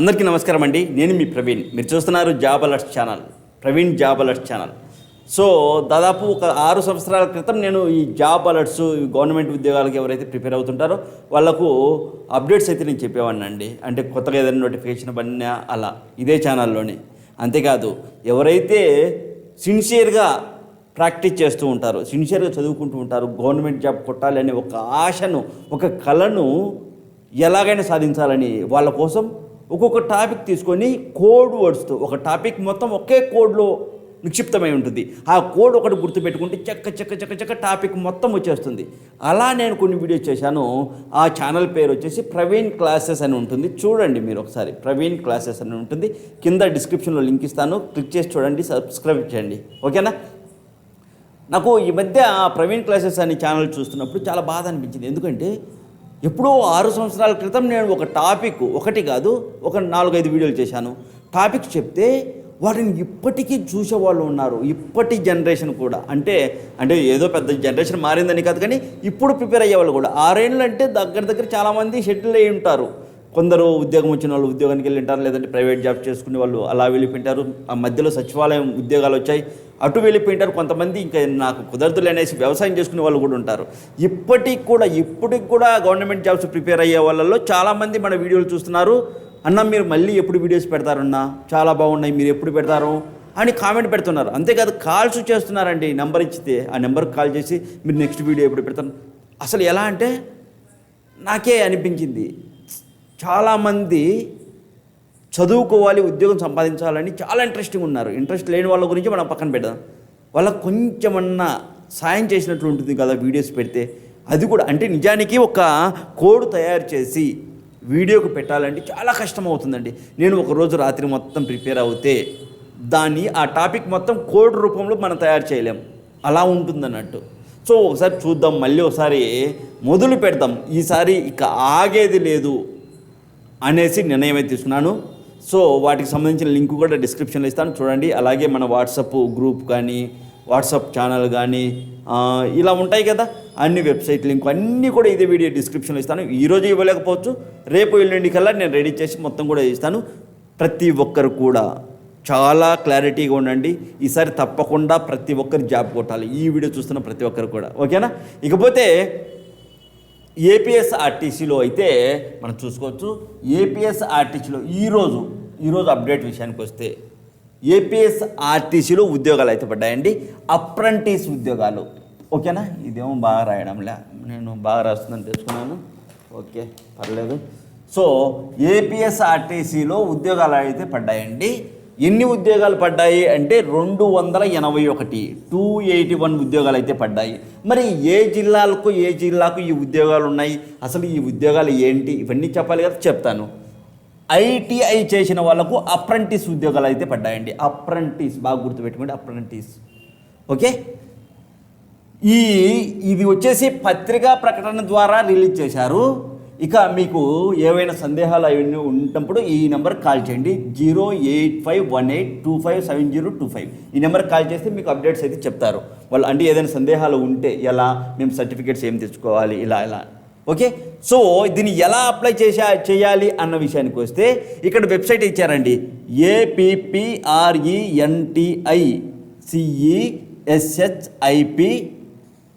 అందరికీ నమస్కారం అండి. నేను మీ ప్రవీణ్. మీరు చూస్తున్నారు job alerts channel. Praveen job alerts channel. So దాదాపు ఒక ఆరు సంవత్సరాల క్రితం నేను ఈ జాబ్ అలర్ట్స్ ఈ గవర్నమెంట్ ఉద్యోగాలకు ఎవరైతే ప్రిపేర్ అవుతుంటారో వాళ్ళకు అప్డేట్స్ అయితే నేను చెప్పేవాడిని అండి అంటే కొత్తగా ఏదైనా నోటిఫికేషన్ పడినా అలా. ఇదే ఛానల్లోనే. అంతేకాదు ఎవరైతే సిన్సియర్గా ప్రాక్టీస్ చేస్తూ ఉంటారు సిన్సియర్గా చదువుకుంటూ ఉంటారు గవర్నమెంట్ జాబ్ కొట్టాలి అనే ఒక ఆశను ఒక కళను ఎలాగైనా సాధించాలని వాళ్ళ కోసం ఒక్కొక్క టాపిక్ తీసుకొని కోడ్ వర్డ్స్తో ఒక టాపిక్ మొత్తం ఒకే కోడ్లో నిక్షిప్తమై ఉంటుంది. ఆ కోడ్ ఒకటి గుర్తుపెట్టుకుంటే చక్క చక్క చక్క చక్క టాపిక్ మొత్తం వచ్చేస్తుంది. అలా నేను కొన్ని వీడియోస్ చేశాను. ఆ ఛానల్ పేరు వచ్చేసి ప్రవీణ్ క్లాసెస్ అని ఉంటుంది. చూడండి మీరు ఒకసారి. ప్రవీణ్ క్లాసెస్ అని ఉంటుంది. కింద డిస్క్రిప్షన్లో లింక్ ఇస్తాను. క్లిక్ చేసి చూడండి సబ్స్క్రైబ్ చేయండి. ఓకేనా? నాకు ఈ మధ్య ఆ ప్రవీణ్ క్లాసెస్ అనే ఛానల్ చూస్తున్నప్పుడు చాలా బాధ అనిపించింది. ఎందుకంటే ఎప్పుడో ఆరు సంవత్సరాల క్రితం నేను ఒక టాపిక్ ఒకటి కాదు ఒక నాలుగైదు వీడియోలు చేశాను. టాపిక్ చెప్తే వాటిని ఇప్పటికీ చూసేవాళ్ళు ఉన్నారు. ఇప్పటి జనరేషన్ కూడా. అంటే అంటే ఏదో పెద్ద జనరేషన్ మారిందని కాదు కానీ ఇప్పుడు ప్రిపేర్ అయ్యేవాళ్ళు కూడా. ఆరేళ్ళు అంటే దగ్గర దగ్గర చాలామంది షెటిల్ అయి ఉంటారు. కొందరు ఉద్యోగం వచ్చిన వాళ్ళు ఉద్యోగానికి వెళ్ళింటారు లేదంటే ప్రైవేట్ జాబ్ చేసుకునే వాళ్ళు అలా వెళ్ళిపోయింటారు. ఆ మధ్యలో సచివాలయం ఉద్యోగాలు వచ్చాయి. అటు వెళ్ళిపోయింటారు. కొంతమంది ఇంకా నాకు కుదరదులు అనేసి వ్యవసాయం చేసుకునే వాళ్ళు కూడా ఉంటారు. ఇప్పటికి కూడా ఇప్పటికి కూడా గవర్నమెంట్ జాబ్స్ ప్రిపేర్ అయ్యే వాళ్ళలో చాలామంది మన వీడియోలు చూస్తున్నారు. అన్న మీరు మళ్ళీ ఎప్పుడు వీడియోస్ పెడతారన్నా? చాలా బాగున్నాయి మీరు ఎప్పుడు పెడతారు? అని కామెంట్ పెడుతున్నారు. అంతేకాదు కాల్స్ చేస్తున్నారండి. నెంబర్ ఇచ్చితే ఆ నెంబర్కి కాల్ చేసి మీరు నెక్స్ట్ వీడియో ఎప్పుడు పెడతారు? అసలు ఎలా అంటే నాకే అనిపించింది. చాలామంది చదువుకోవాలి ఉద్యోగం సంపాదించాలని చాలా ఇంట్రెస్టింగ్ ఉన్నారు. ఇంట్రెస్ట్ లేని వాళ్ళ గురించి మనం పక్కన పెడదాం. వాళ్ళకు కొంచెమన్నా సాయం చేసినట్లు ఉంటుంది కదా వీడియోస్ పెడితే. అది కూడా అంటే నిజానికి ఒక కోడ్ తయారు చేసి వీడియోకి పెట్టాలంటే చాలా కష్టం అవుతుందండి నేను ఒక రోజు రాత్రి మొత్తం ప్రిపేర్ అవుతే దాన్ని ఆ టాపిక్ మొత్తం కోడ్ రూపంలో మనం తయారు చేయలేం. అలా ఉంటుందన్నట్టు. సో ఒకసారి చూద్దాం మళ్ళీ ఒకసారి మొదలు పెడదాం. ఈసారి ఇక ఆగేది లేదు. అనేసి నిర్ణయం అయితే తీసుకున్నాను. సో వాటికి సంబంధించిన లింక్ కూడా డిస్క్రిప్షన్లో ఇస్తాను. చూడండి. అలాగే మన వాట్సప్ గ్రూప్ కానీ వాట్సాప్ ఛానల్ కానీ ఇలా ఉంటాయి కదా. అన్ని వెబ్సైట్ లింక్ అన్నీ కూడా ఇదే వీడియో డిస్క్రిప్షన్లో ఇస్తాను. ఈరోజు ఇవ్వలేకపోవచ్చు. రేపు ఎల్లుండి కల్లా నేను రెడీ చేసి మొత్తం కూడా ఇస్తాను. ప్రతి ఒక్కరు కూడా చాలా క్లారిటీగా ఉండండి. ఈసారి తప్పకుండా ప్రతి ఒక్కరు జాబ్ కొట్టాలి. ఈ వీడియో చూస్తున్న ప్రతి ఒక్కరు కూడా. ఓకేనా? ఇకపోతే ఏపీఎస్ఆర్టీసీలో అయితే మనం చూసుకోవచ్చు ఏపీఎస్ఆర్టీసీలో ఈరోజు ఈరోజు అప్డేట్ విషయానికి వస్తే ఏపీఎస్ఆర్టీసీలో ఉద్యోగాలు అయితే పడ్డాయండి. అప్రెంటిస్ ఉద్యోగాలు. ఓకేనా? ఇదేమో బాగా రాయడంలే. నేను బాగా రాస్తుందని తెలుసుకున్నాను. ఓకే పర్లేదు. సో ఏపీఎస్ఆర్టీసీలో ఉద్యోగాలు అయితే పడ్డాయండి. ఎన్ని ఉద్యోగాలు పడ్డాయి అంటే రెండు వందల ఎనభై ఒకటి. టూ ఎయిటీ వన్ ఉద్యోగాలు అయితే పడ్డాయి. మరి ఏ జిల్లాలకు ఏ జిల్లాకు ఈ ఉద్యోగాలు ఉన్నాయి? అసలు ఈ ఉద్యోగాలు ఏంటి? ఇవన్నీ చెప్పాలి కదా చెప్తాను. ఐటీఐ చేసిన వాళ్ళకు అప్రెంటిస్ ఉద్యోగాలు అయితే పడ్డాయండి. అప్రెంటిస్ బాగా గుర్తుపెట్టుకోండి అప్రెంటిస్. ఓకే? ఈ ఇది వచ్చేసి పత్రికా ప్రకటన ద్వారా రిలీజ్ చేశారు. ఇక మీకు ఏవైనా సందేహాలు అవన్నీ ఉన్నప్పుడు ఈ నెంబర్కి కాల్ చేయండి. Zero eight five one eight two five seven zero two five. ఈ నెంబర్కి కాల్ చేస్తే మీకు అప్డేట్స్ అయితే చెప్తారు. వాళ్ళు అంటే ఏదైనా సందేహాలు ఉంటే ఎలా మేము సర్టిఫికేట్స్ ఏం తెచ్చుకోవాలి ఇలా ఇలా. ఓకే? సో దీన్ని ఎలా అప్లై చేసా చేయాలి అన్న విషయానికి వస్తే ఇక్కడ వెబ్సైట్ ఇచ్చారండి. APPRENTI CESHIP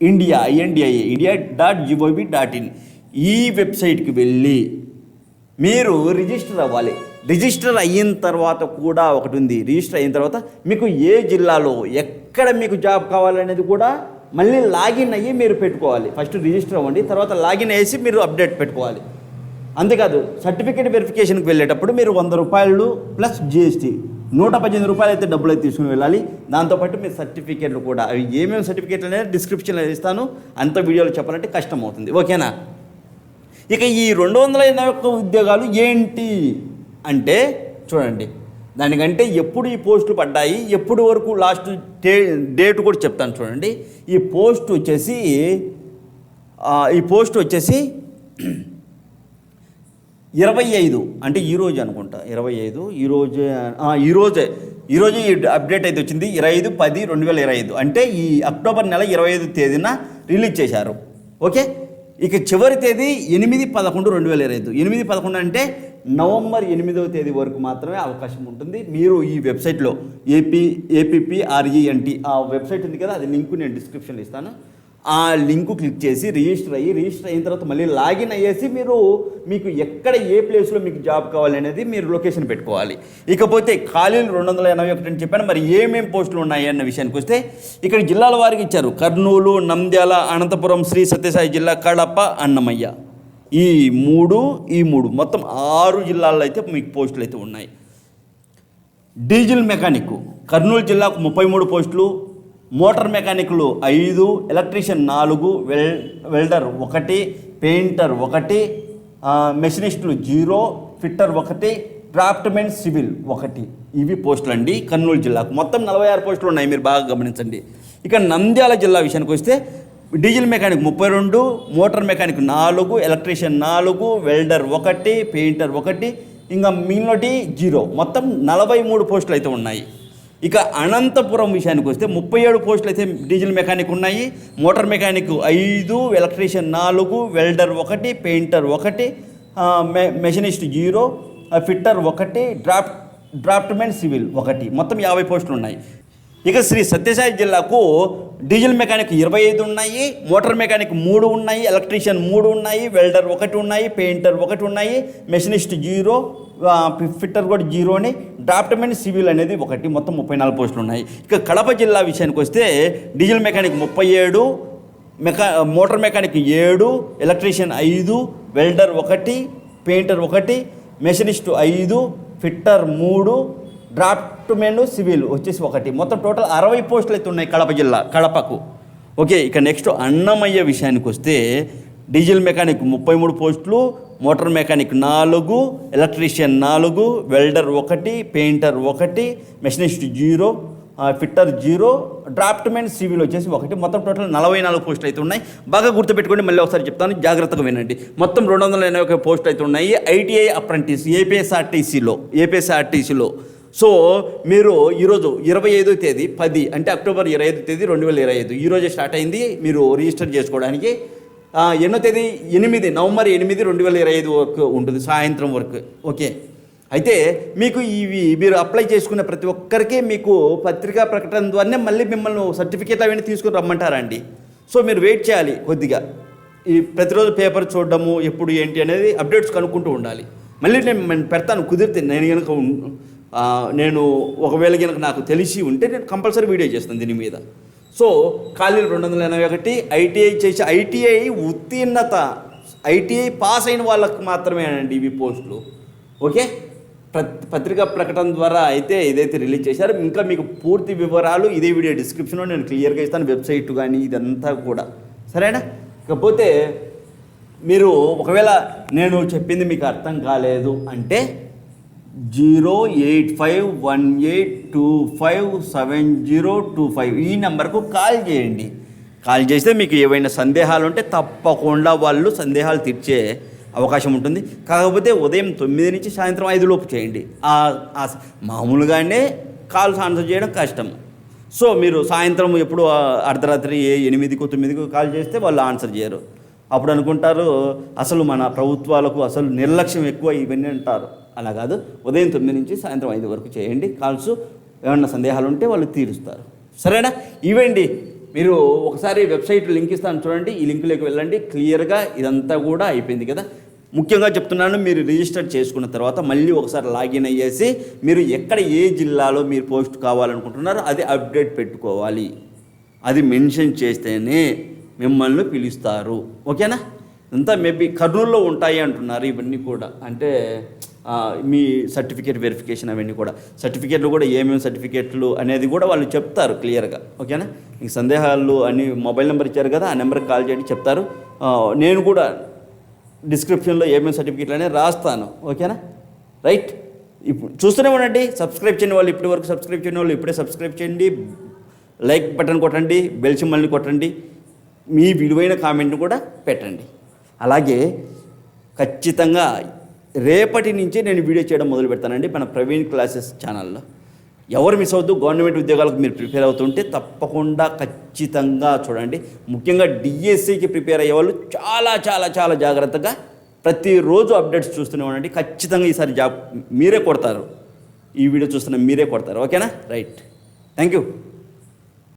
India INDI India dot GOV dot in. ఈ వెబ్సైట్కి వెళ్ళి మీరు రిజిస్టర్ అవ్వాలి. రిజిస్టర్ అయిన తర్వాత కూడా ఒకటి ఉంది. రిజిస్టర్ అయిన తర్వాత మీకు ఏ జిల్లాలో ఎక్కడ మీకు జాబ్ కావాలనేది కూడా మళ్ళీ లాగిన్ అయ్యి మీరు పెట్టుకోవాలి. ఫస్ట్ రిజిస్టర్ అవ్వండి తర్వాత లాగిన్ వేసి మీరు అప్డేట్ పెట్టుకోవాలి. అంతేకాదు సర్టిఫికేట్ వెరిఫికేషన్కి వెళ్ళేటప్పుడు మీరు వంద రూపాయలు ప్లస్ జిఎస్టీ నూట పద్దెనిమిది రూపాయలు అయితే డబ్బులు అయితే తీసుకుని వెళ్ళాలి. దాంతోపాటు మీ సర్టిఫికేట్లు కూడా. అవి ఏమేమి సర్టిఫికేట్లు అనేది డిస్క్రిప్షన్లో ఇస్తాను. అంత వీడియోలో చెప్పాలంటే కష్టం అవుతుంది. ఓకేనా? ఇక ఈ రెండు వందల ఎనభై ఒక్క ఉద్యోగాలు ఏంటి? అంటే చూడండి దానికంటే ఎప్పుడు ఈ పోస్టులు పడ్డాయి ఎప్పుడు వరకు లాస్ట్ డే డేట్ కూడా చెప్తాను చూడండి. ఈ పోస్ట్ వచ్చేసి ఈ పోస్ట్ వచ్చేసి ఇరవై ఐదు అంటే ఈరోజు అనుకుంటా ఇరవై ఐదు ఈరోజు ఈరోజే ఈరోజు ఈ అప్డేట్ అయితే వచ్చింది ఇరవై ఐదు పది రెండు వేల ఇరవై ఐదు. అంటే ఈ అక్టోబర్ నెల ఇరవై ఐదు తేదీన రిలీజ్ చేశారు. ఓకే? ఇక చివరి తేదీ ఎనిమిది పదకొండు రెండు వేల ఇరవై ఐదు. ఎనిమిది పదకొండు అంటే నవంబర్ ఎనిమిదవ తేదీ వరకు మాత్రమే అవకాశం ఉంటుంది. మీరు ఈ వెబ్సైట్లో ఏపీ ఏపీపీఆర్ఈఎన్టీ ఆ వెబ్సైట్ ఉంది కదా అది లింక్ నేను డిస్క్రిప్షన్లో ఇస్తాను. ఆ లింకు క్లిక్ చేసి రిజిస్టర్ అయ్యి రిజిస్టర్ అయిన తర్వాత మళ్ళీ లాగిన్ అయ్యేసి మీరు మీకు ఎక్కడ ఏ ప్లేస్లో మీకు జాబ్ కావాలి అనేది మీరు లొకేషన్ పెట్టుకోవాలి. ఇకపోతే ఖాళీలు రెండు వందల ఎనభై ఒకటి అని చెప్పాను. మరి ఏమేమి పోస్టులు ఉన్నాయి అన్న విషయానికి వస్తే ఇక్కడ జిల్లాల వారికి ఇచ్చారు. కర్నూలు నంద్యాల అనంతపురం శ్రీ సత్యసాయి జిల్లా కడప అన్నమయ్య. ఈ మూడు ఈ మూడు మొత్తం ఆరు జిల్లాల్లో అయితే మీకు పోస్టులు అయితే ఉన్నాయి. డీజిల్ మెకానిక్ కర్నూలు జిల్లాకు ముప్పై మూడు పోస్టులు మోటార్ మెకానిక్లు ఐదు ఎలక్ట్రీషియన్ నాలుగు వెల్ వెల్డర్ ఒకటి పెయింటర్ ఒకటి మెషినిస్టులు జీరో ఫిట్టర్ ఒకటి డ్రాఫ్ట్మెన్ సివిల్ ఒకటి. ఇవి పోస్టులు అండి కర్నూలు జిల్లాకు. మొత్తం నలభై ఆరు పోస్టులు ఉన్నాయి మీరు బాగా గమనించండి. ఇక నంద్యాల జిల్లా విషయానికి వస్తే డీజిల్ మెకానిక్ ముప్పై రెండు మోటార్ మెకానిక్ నాలుగు ఎలక్ట్రీషియన్ నాలుగు వెల్డర్ ఒకటి పెయింటర్ ఒకటి ఇంకా మిగిలినటి జీరో. మొత్తం నలభై మూడు పోస్టులు అయితే ఉన్నాయి. ఇక అనంతపురం విషయానికి వస్తే ముప్పై ఏడు పోస్టులు అయితే డీజిల్ మెకానిక్ ఉన్నాయి మోటార్ మెకానిక్ ఐదు ఎలక్ట్రీషియన్ నాలుగు వెల్డర్ ఒకటి పెయింటర్ ఒకటి మె మెషినిస్ట్ జీరో ఫిట్టర్ ఒకటి డ్రాఫ్ట్ డ్రాఫ్ట్మెన్ సివిల్ ఒకటి. మొత్తం యాభై పోస్టులు ఉన్నాయి. ఇక శ్రీ సత్యసాయి జిల్లాకు డీజిల్ మెకానిక్ ఇరవై ఐదు ఉన్నాయి మోటార్ మెకానిక్ మూడు ఉన్నాయి ఎలక్ట్రీషియన్ మూడు ఉన్నాయి వెల్డర్ ఒకటి ఉన్నాయి పెయింటర్ ఒకటి ఉన్నాయి మెషినిస్ట్ జీరో ఫిట్టర్ కూడా జీరోని డ్రాఫ్ట్మెన్ సివిల్ అనేది ఒకటి మొత్తం ముప్పై నాలుగు పోస్టులు ఉన్నాయి. ఇక కడప జిల్లా విషయానికి వస్తే డీజిల్ మెకానిక్ ముప్పై ఏడు మెకా మోటార్ మెకానిక్ ఏడు ఎలక్ట్రీషియన్ ఐదు వెల్డర్ ఒకటి పెయింటర్ ఒకటి మెషినిస్ట్ ఐదు ఫిట్టర్ మూడు డ్రాఫ్ట్ మెన్ సివిల్ వచ్చేసి ఒకటి. మొత్తం టోటల్ అరవై పోస్టులు అయితే ఉన్నాయి కడప జిల్లా కడపకు. ఓకే ఇక నెక్స్ట్ అన్నమయ్య విషయానికి వస్తే డీజిల్ మెకానిక్ ముప్పై మూడు పోస్టులు మోటార్ మెకానిక్ నాలుగు ఎలక్ట్రీషియన్ నాలుగు వెల్డర్ ఒకటి పెయింటర్ ఒకటి machinist zero fitter zero draftsmen civil వచ్చేసి ఒకటి. మొత్తం టోటల్ నలభై నాలుగు పోస్టులు అయితే ఉన్నాయి. బాగా గుర్తుపెట్టుకోండి మళ్ళీ ఒకసారి చెప్తాను జాగ్రత్తగా వినండి. మొత్తం రెండు వందల ఎనభై ఒక పోస్టులు అయితే ఉన్నాయి. ఐటీఐ అప్రెంటిస్ ఏపీఎస్ఆర్టీసీలో ఏపీఎస్ఆర్టీసీలో. సో మీరు ఈరోజు ఇరవై ఐదో తేదీ పది అంటే అక్టోబర్ ఇరవై ఐదో తేదీ రెండు వేల ఇరవై ఐదు. ఈరోజే స్టార్ట్ అయింది మీరు రిజిస్టర్ చేసుకోవడానికి. ఎన్నో తేదీ? ఎనిమిది నవంబర్ ఎనిమిది రెండు వేల ఇరవై ఐదు వరకు ఉంటుంది సాయంత్రం వరకు. ఓకే. అయితే మీకు ఇవి మీరు అప్లై చేసుకున్న ప్రతి ఒక్కరికి మీకు పత్రికా ప్రకటన ద్వారానే మళ్ళీ మిమ్మల్ని సర్టిఫికేట్ అవన్నీ తీసుకుని రమ్మంటారండి. సో మీరు వెయిట్ చేయాలి కొద్దిగా. ఈ ప్రతిరోజు పేపర్ చూడడము ఎప్పుడు ఏంటి అనేది అప్డేట్స్ కనుక్కుంటూ ఉండాలి. మళ్ళీ నేను పెడతాను కుదిరితే నేను కనుక నేను ఒకవేళ కనుక నాకు తెలిసి ఉంటే నేను కంపల్సరీ వీడియో చేస్తాను దీని మీద. సో ఖాళీలు రెండు వందల ఎనభై ఒకటి ఐటీఐ చేసి ఐటీఐ ఉత్తీర్ణత ఐటీఐ పాస్ అయిన వాళ్ళకు మాత్రమే అండి ఇవి పోస్టులు. ఓకే? పత్రికా ప్రకటన ద్వారా అయితే ఇదైతే రిలీజ్ చేశారు ఇంకా మీకు పూర్తి వివరాలు ఇదే వీడియో డిస్క్రిప్షన్లో నేను క్లియర్గా ఇస్తాను వెబ్సైట్ కానీ ఇదంతా కూడా. సరేనా? ఇకపోతే మీరు ఒకవేళ నేను చెప్పింది మీకు అర్థం కాలేదు అంటే zero eight five one eight two five seven zero two five ఈ నెంబర్కు కాల్ చేయండి. కాల్ చేస్తే మీకు ఏవైనా సందేహాలు ఉంటే తప్పకుండా వాళ్ళు సందేహాలు తీర్చే అవకాశం ఉంటుంది. కాకపోతే ఉదయం తొమ్మిది నుంచి సాయంత్రం ఐదు లోపు చేయండి. మామూలుగానే కాల్స్ ఆన్సర్ చేయడం కష్టం. సో మీరు సాయంత్రం ఎప్పుడు అర్ధరాత్రి ఏ ఎనిమిదికో తొమ్మిదికో కాల్ చేస్తే వాళ్ళు ఆన్సర్ చేయరు. అప్పుడు అనుకుంటారు అసలు మన ప్రభుత్వాలకు అసలు నిర్లక్ష్యం ఎక్కువ ఇవన్నీ అంటారు. అలా కాదు. ఉదయం తొమ్మిది నుంచి సాయంత్రం ఐదు వరకు చేయండి. కాల్స్ ఏమన్నా సందేహాలు ఉంటే వాళ్ళు తీరుస్తారు. సరేనా? ఇవండి మీరు ఒకసారి వెబ్సైట్ లింక్ ఇస్తాను చూడండి. ఈ లింకులోకి వెళ్ళండి. క్లియర్గా ఇదంతా కూడా అయిపోయింది కదా. ముఖ్యంగా చెప్తున్నాను మీరు రిజిస్టర్ చేసుకున్న తర్వాత మళ్ళీ ఒకసారి లాగిన్ అయ్యేసి మీరు ఎక్కడ ఏ జిల్లాలో మీరు పోస్ట్ కావాలనుకుంటున్నారో అది అప్డేట్ పెట్టుకోవాలి. అది మెన్షన్ చేస్తేనే మిమ్మల్ని పిలుస్తారు. ఓకేనా? అంతా మేబీ కర్నూలులో ఉంటాయి అంటున్నారు ఇవన్నీ కూడా. అంటే మీ సర్టిఫికేట్ వెరిఫికేషన్ అవన్నీ కూడా. సర్టిఫికేట్లు కూడా ఏమేమి సర్టిఫికేట్లు అనేది కూడా వాళ్ళు చెప్తారు క్లియర్గా. ఓకేనా? మీకు సందేహాలు అన్ని మొబైల్ నెంబర్ ఇచ్చారు కదా ఆ నెంబర్కి కాల్ చేయండి చెప్తారు. నేను కూడా డిస్క్రిప్షన్లో ఏమేమి సర్టిఫికేట్లు అనేది రాస్తాను. ఓకేనా? రైట్. ఇప్పుడు చూస్తూనే ఉండండి సబ్స్క్రైబ్ చేయని వాళ్ళు ఇప్పటి వరకు సబ్స్క్రైబ్ చేయని వాళ్ళు ఇప్పుడే సబ్స్క్రైబ్ చేయండి లైక్ బటన్ కొట్టండి బెల్ సింబల్ని కొట్టండి మీ విలువైన కామెంట్ని కూడా పెట్టండి. అలాగే ఖచ్చితంగా రేపటి నుంచే నేను వీడియో చేయడం మొదలు పెడతానండి మన ప్రవీణ్ క్లాసెస్ ఛానల్లో. ఎవరు మిస్ అవద్దు గవర్నమెంట్ ఉద్యోగాలకు మీరు ప్రిపేర్ అవుతుంటే తప్పకుండా ఖచ్చితంగా చూడండి. ముఖ్యంగా డిఎస్సికి ప్రిపేర్ అయ్యే వాళ్ళు చాలా చాలా చాలా జాగ్రత్తగా ప్రతిరోజు అప్డేట్స్ చూస్తూనే ఉండండి. ఖచ్చితంగా ఈసారి జాబ్ మీరే కొడతారు. ఈ వీడియో చూస్తున్న మీరే కొడతారు. ఓకేనా? రైట్. Thank you